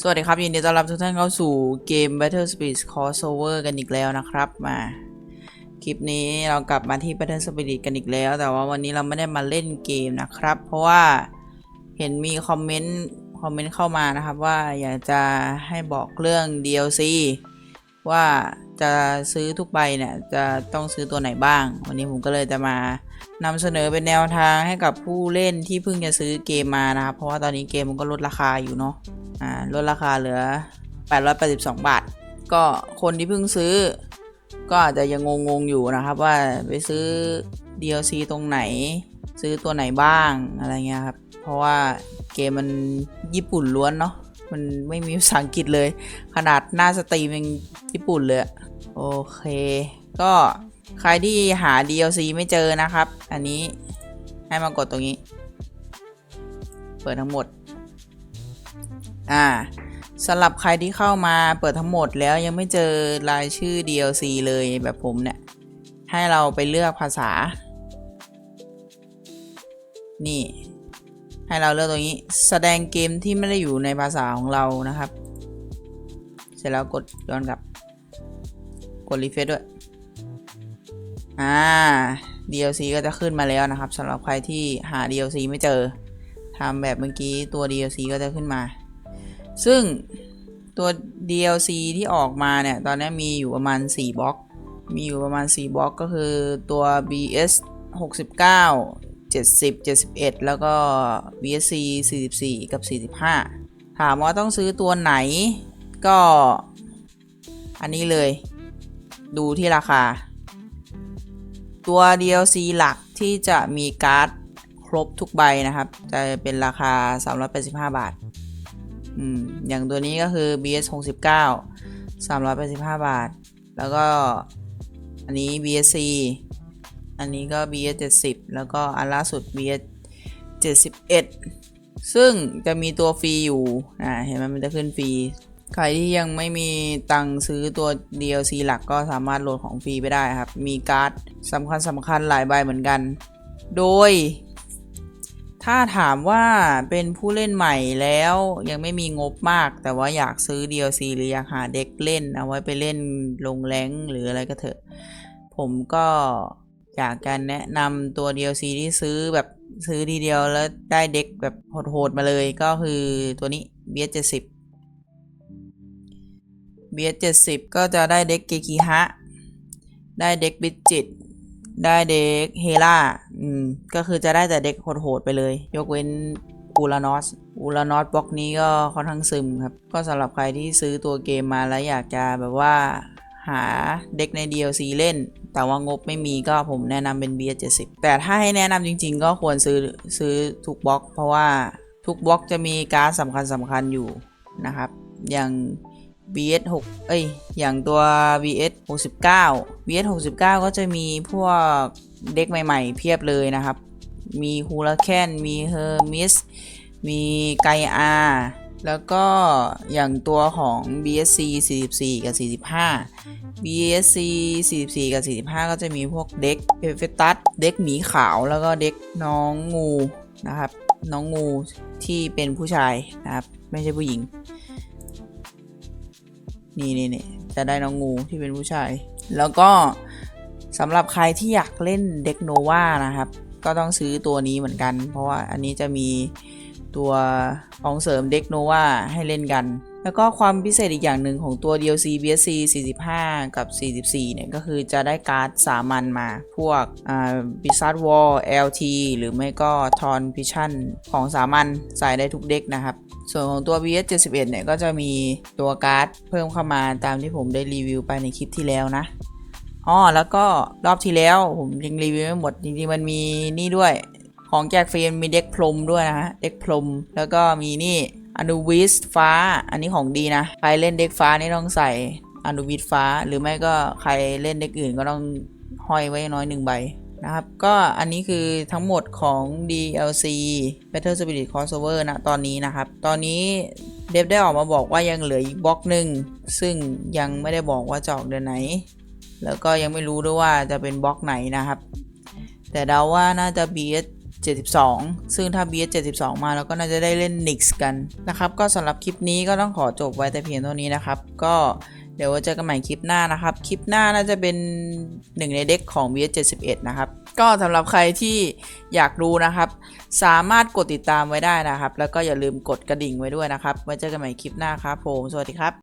สวัสดีครับ ยินดีต้อนรับทุกท่านเข้าสู่เกม Battle Spirit Crossover กันอีกแล้วนะครับมาคลิปนี้เรากลับมาที่ Battle Spirit กันอีกแล้ว แต่ว่าวันนี้เราไม่ได้มาเล่นเกมนะครับ เพราะว่าเห็นมีคอมเมนต์คอมเมนต์เข้ามานะครับว่าอยากจะให้บอกเรื่อง DLC ว่าจะซื้อทุกใบเนี่ยจะต้องซื้อตัวไหนบ้าง วันนี้ผมก็เลยจะมานำเสนอเป็นแนวทางให้กับผู้เล่นที่เพิ่งจะซื้อเกมมานะครับเพราะว่าตอนนี้เกมมันก็ลดราคาอยู่เนาะ อ่าลดราคาเหลือ 882 บาท ก็คนที่เพิ่งซื้อ ก็อาจจะยังงงๆอยู่นะครับ ว่าไปซื้อ DLC ตรงไหน ซื้อตัวไหนบ้างอะไรเงี้ยครับ เพราะว่าเกมมันญี่ปุ่นล้วนเนาะมันไม่มีภาษาอังกฤษเลย ขนาดหน้าสตรีมยังญี่ปุ่นเลย โอเค ก็ใครที่หา DLC ไม่เจอนะครับ อันนี้ให้มากดตรงนี้ เปิดทั้งหมด อ่าสำหรับใครที่เข้ามาเปิดทั้งหมดแล้วยังไม่เจอรายชื่อ DLC เลยแบบผมเนี่ย ให้เราไปเลือกภาษา นี่ ให้เราเลือกตรงนี้ แสดงเกมที่ไม่ได้อยู่ในภาษาของเรานะครับ เสร็จแล้วกดย้อนกลับ กดรีเฟรชด้วย อ่า DLC ก็จะขึ้นมาแล้วนะครับสำหรับใครที่หา DLC ไม่เจอทำแบบเมื่อกี้ตัว DLC ก็จะขึ้นมา ซึ่งตัว DLC ที่ออกมาเนี่ย ตอนนี้มีอยู่ประมาณ 4บล็อก มีอยู่ประมาณ 4บล็อกก็คือตัว BS 69 70 71 แล้วก็ BSC 44 กับ 45 ถามว่าต้องซื้อตัวไหนก็ อันนี้เลย ดูที่ราคา ตัว DLC หลักที่จะมีการ์ดครบทุกใบนะครับ จะเป็นราคา 385 บาท อืมอย่างตัวนี้ก็คือ BS 69 385 บาท แล้วก็อันนี้ BSC อันนี้ก็ BS 70 แล้วก็อันล่าสุด BS 71 ซึ่งจะมีตัวฟรีอยู่ อ่า เห็นไหมมันจะขึ้นฟรี ใครที่ยังไม่มีตังซื้อตัว DLC หลักก็สามารถโหลดของฟรีไปได้ครับ มีการ์ดสำคัญสำคัญหลายใบเหมือนกัน โดย ถ้าถามว่าเป็นผู้เล่นใหม่แล้วยังไม่มีงบมาก แต่ว่าอยากซื้อ DLC หรืออยากหาเด็กเล่น เอาไว้ไปเล่นลงแรงหรืออะไรก็เถอะ ผมก็อยากจะแนะนำตัว DLC ที่ซื้อแบบซื้อทีเดียวแล้วได้เด็กแบบโหดๆมาเลยก็คือตัวนี้ BS 70 BS 70ก็จะได้เด็กเกคิฮะ ได้เด็กบิจิต ได้เด็กเฮล่าอืม ก็คือจะได้แต่เด็กโหดๆไปเลย ยกเว้นอูลานอสอูลานอสบล็อกนี้ก็ค่อนข้างซึมครับ ก็สำหรับใครที่ซื้อตัวเกมมาแล้วอยากจะแบบว่าหาเด็กใน DLC เล่น แต่ว่างบไม่มีก็ผมแนะนำเป็น BS70 แต่ถ้าให้แนะนำจริงๆ ก็ควรซื้อซื้อทุกบล็อก เพราะว่าทุกบล็อกจะมีการสำคัญสำคัญอยู่นะครับ อย่าง BS6 เอ้ย อย่างตัว BS69 VS 69 ก็จะมีพวกเด็กใหม่ๆ เพียบเลยนะครับ มีฮูลาแคนมีเฮอร์มิส มีไกอาแล้วก็อย่างตัวของ BSC 44 กับ 45 BSC 44 กับ 45 ก็จะมีพวกเด็กเอฟฟตัสเด็กหมีขาวแล้วก็เด็กน้องงูนะครับ น้องงูที่เป็นผู้ชายนะครับ ไม่ใช่ผู้หญิง นี่นี่นี่จะได้น้องงูที่เป็นผู้ชาย แล้วก็สำหรับใครที่อยากเล่นเด็กโนวานะครับ ก็ต้องซื้อตัวนี้เหมือนกัน เพราะว่าอันนี้จะมีตัวของเสริมเด็กโนวาให้เล่นกัน แล้วก็ความพิเศษอีกอย่างหนึ่งของตัว DLC BSC 45 กับ 44 เนี่ย ก็คือจะได้การ์ดสามัญมา พวกอ่า b i z a r d Wall LT หรือไม่ก็ทอนพิชันของสามัญใส่ได้ทุกเด็กนะครับ ส่วนของตัว BS 71เนี่ยก็จะมีตัวการ์ดเพิ่มเข้ามาตามที่ผมได้รีวิวไปในคลิปที่แล้วนะอ๋อแล้วก็รอบที่แล้วผมยังรีวิวไม่หมดจริงๆมันมีนี่ด้วยของแจกฟรีมีเด็กพรมด้วยนะฮะเด็กพรมแล้วก็มีนี่อนุวิสฟ้าอันนี้ของดีนะใครเล่นเด็กฟ้านี่ต้องใส่อนุวิสฟ้า หรือไม่ก็ใครเล่นเด็กอื่นก็ต้องห้อยไว้น้อยหนึ่งใบ นะครับ ก็อันนี้คือทั้งหมดของ DLC Battle Spirit Crossover นะตอนนี้นะครับ ตอนนี้เดฟได้ออกมาบอกว่ายังเหลืออีกบล็อกหนึ่ง ซึ่งยังไม่ได้บอกว่าจะออกเดือนไหน แล้วก็ยังไม่รู้ด้วยว่าจะเป็นบล็อกไหนนะครับ แต่เดาว่าน่าจะ BS 72 ซึ่งถ้า BS 72 มาเราก็น่าจะได้เล่น Nix กันนะครับ ก็สำหรับคลิปนี้ก็ต้องขอจบไว้แต่เพียงเท่านี้นะครับ ก็ ดี๋ยวเจอกันใหม่คลิปหน้านะครับ คลิปหน้าน่าจะเป็นหนึ่งในเด็กของ v s 7 1นะครับ ก็สำหรับใครที่อยากรู้นะครับ สามารถกดติดตามไว้ได้นะครับ แล้วก็อย่าลืมกดกระดิ่งไว้ด้วยนะครับ ไว้เจอกันใหม่คลิปหน้าครับผม สวัสดีครับ